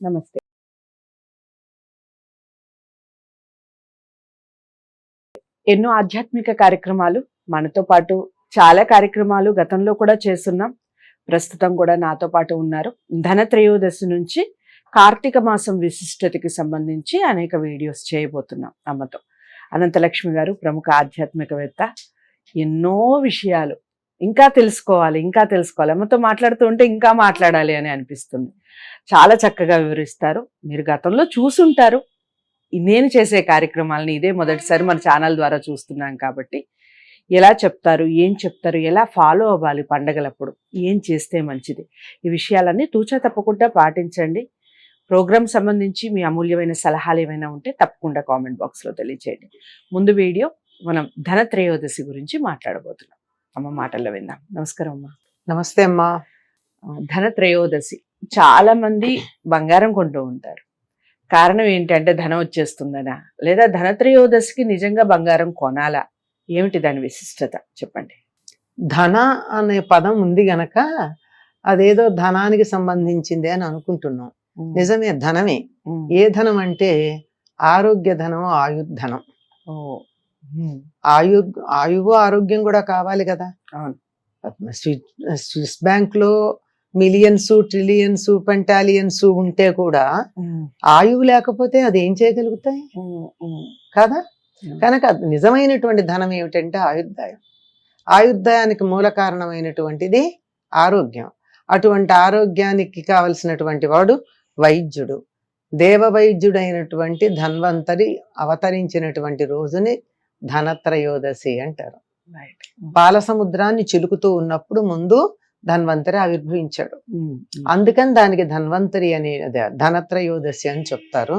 నమస్తే. ఎన్నో ఆధ్యాత్మిక కార్యక్రమాలు మనతో పాటు చాలా కార్యక్రమాలు గతంలో కూడా చేస్తున్నాం. ప్రస్తుతం కూడా నాతో పాటు ఉన్నారు. ధనత్రయోదశి నుంచి కార్తీక మాసం విశిష్టతకి సంబంధించి అనేక వీడియోస్ చేయబోతున్నాం అమ్మతో. అనంతలక్ష్మి గారు ప్రముఖ ఆధ్యాత్మికవేత్త. ఎన్నో విషయాలు ఇంకా తెలుసుకోవాలి ఇంకా తెలుసుకోవాలి. అమ్మతో మాట్లాడుతూ ఉంటే ఇంకా మాట్లాడాలి అని అనిపిస్తుంది. చాలా చక్కగా వివరిస్తారు. మీరు గతంలో చూసుంటారు. నేను చేసే కార్యక్రమాలని ఇదే మొదటిసారి మన ఛానల్ ద్వారా చూస్తున్నాం కాబట్టి. ఎలా చెప్తారు? ఏం చెప్తారు? ఎలా ఫాలో అవ్వాలి పండగలప్పుడు? ఏం చేస్తే మంచిది? ఈ విషయాలన్నీ తూచా తప్పకుండా పాటించండి. ప్రోగ్రామ్ సంబంధించి మీ అమూల్యమైన సలహాలు ఏమైనా ఉంటే తప్పకుండా కామెంట్ బాక్స్లో తెలియచేయండి. ముందు వీడియో మనం ధనత్రయోదశి గురించి మాట్లాడబోతున్నాం. అమ్మ మాటల్లో విందాం. నమస్కారం అమ్మ. నమస్తే అమ్మా. ఆ, ధనత్రయోదశి. చాలా మంది బంగారం కొంటూ ఉంటారు. కారణం ఏంటంటే ధనం వచ్చేస్తుందనా? లేదా ధనత్రయోదశికి నిజంగా బంగారం కొనాలా? ఏమిటి దాని విశిష్టత? చెప్పండి. ధన అనే పదం ఉంది గనక అదేదో ధనానికి సంబంధించిందే అని అనుకుంటున్నాం. నిజమే ధనమే. ఏ ధనం అంటే ఆరోగ్య ధనం ఆయుర్ధనం. ఆయు ఆయువు ఆరోగ్యం కూడా కావాలి కదా. స్విస్ బ్యాంక్లో మిలియన్స్ ట్రిలియన్స్ పెంటాలియన్స్ ఉంటే కూడా. ఆయువు లేకపోతే అది ఏం చేయగలుగుతాయి. కదా. కనుక నిజమైనటువంటి ధనం ఏమిటంటే ఆయుర్దాయం ఆయుర్దాయానికి మూల కారణమైనటువంటిది ఆరోగ్యం అటువంటి ఆరోగ్యానికి కావలసినటువంటి వాడు వైద్యుడు దేవ వైద్యుడైనటువంటి ధన్వంతరి అవతరించినటువంటి రోజుని ధనత్రయోదశి అంటారు Right. పాల సముద్రాన్ని చిలుకుతూ ఉన్నప్పుడు ముందు ధన్వంతరి ఆవిర్భవించాడు. అందుకని దానికి ధన్వంతరి అనే ధనత్రయోదశి అని చెప్తారు.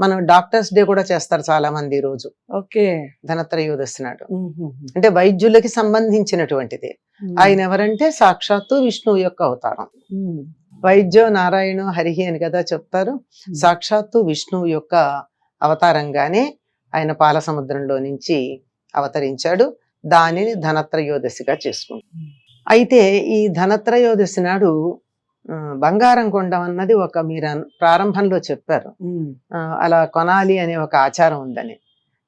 మనం డాక్టర్స్ డే కూడా చేస్తారు చాలా మంది ఈ రోజు ఓకే ధనత్రయోదశి నాడు. అంటే వైద్యులకి సంబంధించినటువంటిది. ఆయన ఎవరంటే సాక్షాత్తు విష్ణువు యొక్క అవతారం. వైద్యో నారాయణ హరిహి అని కదా చెప్తారు. సాక్షాత్తు విష్ణువు యొక్క అవతారంగానే ఆయన పాల సముద్రంలో నుంచి అవతరించాడు దానిని ధనత్రయోదశిగా చేసుకుంటాం. అయితే ఈ ధనత్రయోదశి నాడు బంగారం కొనడం అన్నది ఒక మీరు ప్రారంభంలో చెప్పారు అలా కొనాలి అనే ఒక ఆచారం ఉందని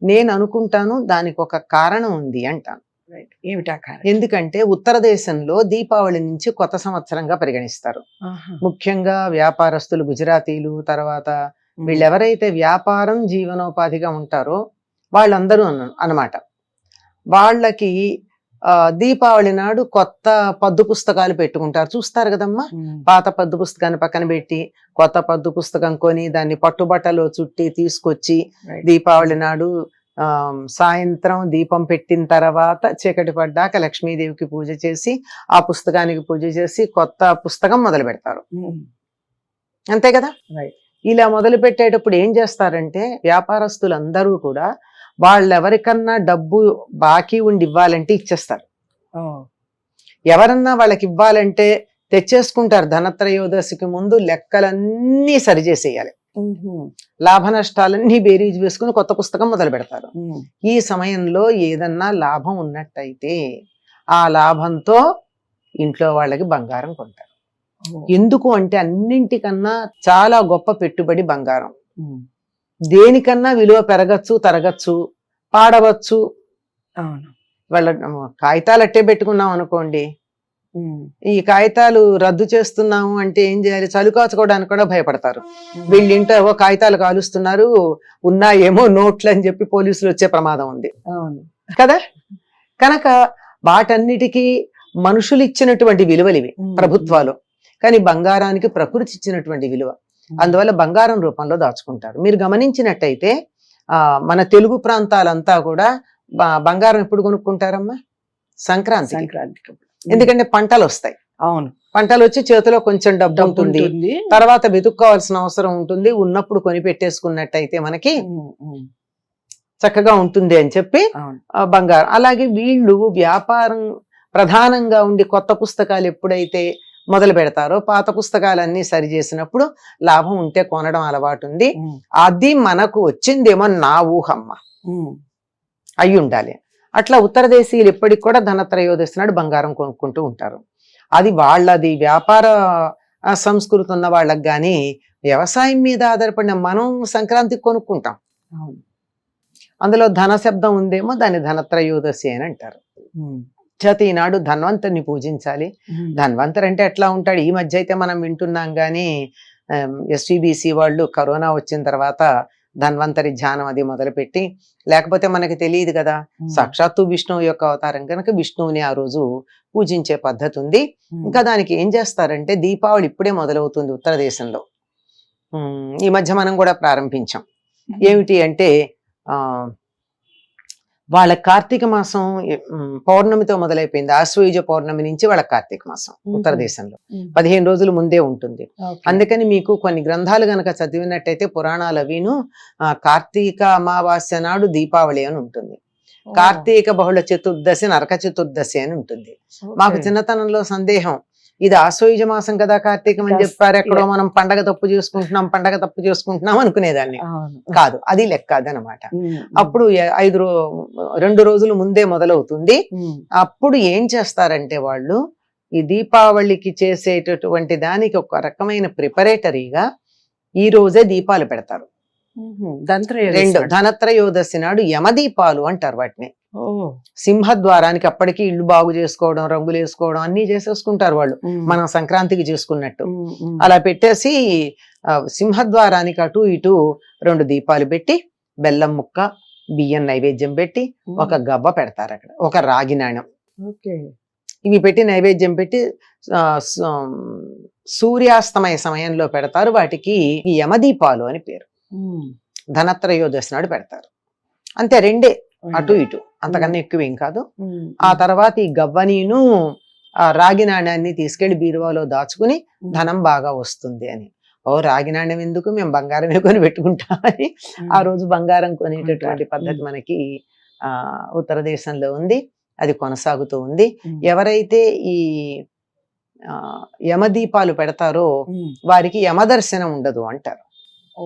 నేను అనుకుంటాను దానికి ఒక కారణం ఉంది అంటాను Right. ఏమిటా కారణం ఎందుకంటే ఉత్తర దేశంలో దీపావళి నుంచి కొత్త సంవత్సరంగా పరిగణిస్తారు. ముఖ్యంగా వ్యాపారస్తులు గుజరాతీలు తర్వాత. వీళ్ళు ఎవరైతే వ్యాపారం జీవనోపాధిగా ఉంటారో వాళ్ళందరూ అన్న అన్నమాట వాళ్ళకి ఆ, దీపావళి నాడు కొత్త పద్దు పుస్తకాలు పెట్టుకుంటారు చూస్తారు కదమ్మా. పాత పద్దు పుస్తకాన్ని పక్కన పెట్టి కొత్త పద్దు పుస్తకం కొని దాన్ని పట్టుబట్టలో చుట్టి తీసుకొచ్చి. దీపావళి నాడు ఆ సాయంత్రం దీపం పెట్టిన తర్వాత చీకటి పడ్డాక లక్ష్మీదేవికి పూజ చేసి ఆ పుస్తకానికి పూజ చేసి కొత్త పుస్తకం మొదలు పెడతారు. అంతే కదా Right. ఇలా మొదలు పెట్టేటప్పుడు ఏం చేస్తారంటే వ్యాపారస్తులందరూ కూడా వాళ్ళెవరికన్నా డబ్బు బాకీ ఉండి ఇవ్వాలంటే ఇచ్చేస్తారు. ఎవరన్నా వాళ్ళకి ఇవ్వాలంటే తెచ్చేసుకుంటారు ధనత్రయోదశికి ముందు లెక్కలన్నీ సరిచేసేయాలి. లాభ నష్టాలన్నీ బేరీజ్ వేసుకుని కొత్త పుస్తకం మొదలు పెడతారు. ఈ సమయంలో ఏదన్నా లాభం ఉన్నట్టయితే ఆ లాభంతో ఇంట్లో వాళ్ళకి బంగారం కొంటారు. ఎందుకు అంటే అన్నింటికన్నా చాలా గొప్ప పెట్టుబడి బంగారం. దేనికన్నా విలువ పెరగచ్చు తరగచ్చు పాడవచ్చు. వాళ్ళ కాగితాలు అట్టే పెట్టుకున్నాం అనుకోండి. ఈ కాగితాలు రద్దు చేస్తున్నాము అంటే ఏం చేయాలి? చలుకాచుకోవడానికి కూడా భయపడతారు. వీళ్ళు ఇంట్లో ఏవో కాగితాలు కాలుస్తున్నారు ఉన్నాయేమో నోట్లు అని చెప్పి పోలీసులు వచ్చే ప్రమాదం ఉంది. అవును. కదా? కనుక వాటన్నిటికీ మనుషులు ఇచ్చినటువంటి విలువలు ఇవి. ప్రభుత్వాలు. కానీ బంగారానికి ప్రకృతి ఇచ్చినటువంటి విలువ. అందువల్ల బంగారం రూపంలో దాచుకుంటారు. మీరు గమనించినట్టయితే ఆ మన తెలుగు ప్రాంతాలంతా కూడా బంగారం ఎప్పుడు కొనుక్కుంటారమ్మా? సంక్రాంతి సంక్రాంతికి. ఎందుకంటే పంటలు వస్తాయి అవును. పంటలు వచ్చి చేతిలో కొంచెం డబ్బు ఉంటుంది. తర్వాత వెతుక్కోవాల్సిన అవసరం ఉంటుంది. ఉన్నప్పుడు కొని పెట్టేసుకున్నట్టయితే మనకి. చక్కగా ఉంటుంది అని చెప్పి బంగారం. అలాగే వీళ్ళు వ్యాపారం ప్రధానంగా ఉండి కొత్త పుస్తకాలు ఎప్పుడైతే మొదలు పెడతారో. పాత పుస్తకాలన్నీ సరి చేసినప్పుడు లాభం ఉంటే కొనడం అలవాటు ఉంది. అది మనకు వచ్చిందేమో నా ఊహమ్మ. అయి ఉండాలి. అట్లా ఉత్తర దేశీయులు ఎప్పటికి కూడా ధనత్రయోదశి నాడు బంగారం కొనుక్కుంటూ ఉంటారు. అది వాళ్ళది వ్యాపార సంస్కృతి ఉన్న వాళ్ళకి కానీ వ్యవసాయం మీద ఆధారపడిన మనం సంక్రాంతికి కొనుక్కుంటాం. అందులో ధన శబ్దం ఉందేమో దాన్ని ధనత్రయోదశి అని అంటారు. చేత ఈనాడు ధన్వంతరిని పూజించాలి. ధన్వంతర్ అంటే ఎట్లా ఉంటాడు ఈ మధ్య అయితే మనం వింటున్నాం కానీ ఎస్విబిసి వాళ్ళు కరోనా వచ్చిన తర్వాత ధన్వంతరి ధ్యానం అది మొదలుపెట్టి లేకపోతే మనకి తెలియదు కదా. సాక్షాత్తు విష్ణువు యొక్క అవతారం కనుక విష్ణువుని ఆ రోజు పూజించే పద్ధతి ఉంది. ఇంకా దానికి ఏం చేస్తారంటే దీపావళి ఇప్పుడే మొదలవుతుంది ఉత్తర దేశంలో ఈ మధ్య మనం కూడా ప్రారంభించాం ఏమిటి అంటే ఆ వాళ్ళ కార్తీక మాసం పౌర్ణమితో మొదలైపోయింది ఆశ్వయుజ పౌర్ణమి నుంచి వాళ్ళ కార్తీక మాసం ఉత్తర. దేశంలో. పదిహేను రోజుల ముందే ఉంటుంది. అందుకని మీకు కొన్ని గ్రంథాలు గనక చదివినట్టయితే పురాణాలు అవిను కార్తీక అమావాస్య నాడు దీపావళి అని ఉంటుంది. కార్తీక బహుళ చతుర్దశి నరక చతుర్దశి అని ఉంటుంది. మాకు చిన్నతనంలో సందేహం ఇది ఆశ్వయుజ మాసం కదా కార్తీకం అని చెప్పారు ఎక్కడో మనం పండగ తప్పు చేసుకుంటున్నాం పండగ తప్పు చేసుకుంటున్నాం అనుకునేదాన్ని. కాదు అది లెక్క అదనమాట. అప్పుడు ఐదు రెండు రోజులు ముందే మొదలవుతుంది. అప్పుడు ఏం చేస్తారంటే వాళ్ళు ఈ దీపావళికి చేసేటటువంటి దానికి ఒక రకమైన ప్రిపరేటరీగా ఈ రోజే దీపాలు పెడతారు. ధనత్రయోదశి నాడు యమదీపాలు అంటారు వాటిని. సింహద్వారానికి అప్పటికి ఇల్లు బాగు చేసుకోవడం రంగులు వేసుకోవడం అన్ని చేసేసుకుంటారు వాళ్ళు. మనం సంక్రాంతికి చేసుకున్నట్టు. అలా పెట్టేసి సింహద్వారానికి అటు ఇటు రెండు దీపాలు పెట్టి బెల్లం ముక్క బియ్యం నైవేద్యం పెట్టి. ఒక గబ్బ పెడతారు అక్కడ. ఒక రాగి నాణ్యం ఓకే. ఇవి పెట్టి నైవేద్యం పెట్టి సూర్యాస్తమయ సమయంలో పెడతారు. వాటికి యమదీపాలు అని పేరు. ధనత్రయోదశి నాడు పెడతారు. అంతే రెండే. అటు ఇటు. అంతకన్నా ఎక్కువ ఏం కాదు. ఆ తర్వాత ఈ గవ్వనీను రాగి నాణ్యాన్ని తీసుకెళ్ళి బీరువాలో దాచుకుని. ధనం బాగా వస్తుంది అని ఓ రాగి నాణ్యం ఎందుకు మేము బంగారమే కొని పెట్టుకుంటామని ఆ రోజు బంగారం కొనేటటువంటి. పద్ధతి. మనకి ఆ ఉత్తర దేశంలో ఉంది అది కొనసాగుతూ ఉంది. ఎవరైతే ఈ ఆ, యమదీపాలు పెడతారో. వారికి యమదర్శనం ఉండదు అంటారు ఓ.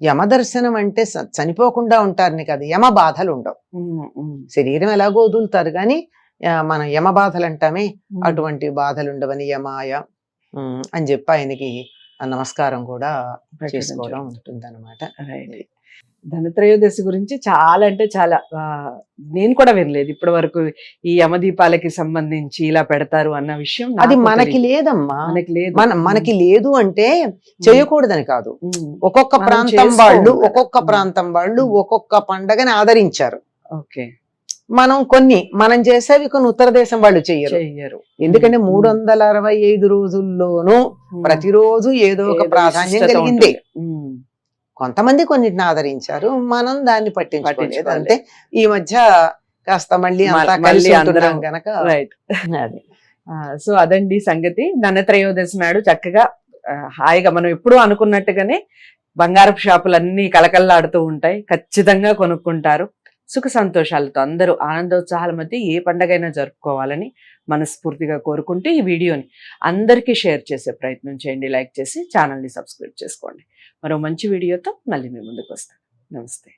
యమదర్శనం అంటే చనిపోకుండా ఉంటారని కాదు యమ బాధలు ఉండవు. శరీరం ఎలాగో వదులుతారు కానీ మనం యమ బాధలు అంటామే. అటువంటి బాధలు ఉండవని యమాయ అని చెప్పి ఆయనకి నమస్కారం కూడా చేసుకోవడం. ఉంటుందన్నమాట రైట్. ధనత్రయోదశి గురించి చాలా అంటే చాలా నేను కూడా వినలేదు ఇప్పటి వరకు ఈ యమదీపాలకి సంబంధించి ఇలా పెడతారు అన్న విషయం అది నాకు మనకి. లేదమ్మా మనకి లేదు మన మనకి లేదు అంటే చేయకూడదని కాదు. ఒక్కొక్క ప్రాంతం వాళ్ళు. ఒక్కొక్క. ప్రాంతం వాళ్ళు. ఒక్కొక్క పండగని ఆదరించారు ఓకే మనం కొన్ని మనం చేసేవి కొన్ని ఉత్తర దేశం వాళ్ళు చెయ్యరు చెయ్యరు. ఎందుకంటే. మూడు వందల అరవై ఐదు రోజుల్లోనూ. ప్రతిరోజు ఏదో ఒక ప్రాధాన్యం కలిగింది. కొంతమంది కొన్నిటిని ఆదరించారు. మనం దాన్ని పట్టించుకోలేదు. అంతే ఈ మధ్య కాస్త మళ్ళీ అంతా కలిసి అది. సో అదండి సంగతి. ధనత్రయోదశి నాడు చక్కగా హాయిగా మనం ఎప్పుడూ అనుకున్నట్టుగానే బంగారపు షాపులు అన్ని కలకల్లాడుతూ ఉంటాయి. ఖచ్చితంగా కొనుక్కుంటారు. సుఖ సంతోషాలతో అందరూ ఆనందోత్సాహాల మధ్య ఏ పండగైనా జరుపుకోవాలని మనస్ఫూర్తిగా కోరుకుంటూ ఈ వీడియోని అందరికీ షేర్ చేసే ప్రయత్నం చేయండి. లైక్ చేసి ఛానల్ని సబ్స్క్రైబ్ చేసుకోండి. మరో మంచి వీడియోతో మళ్ళీ మీ ముందుకు వస్తాను. నమస్తే.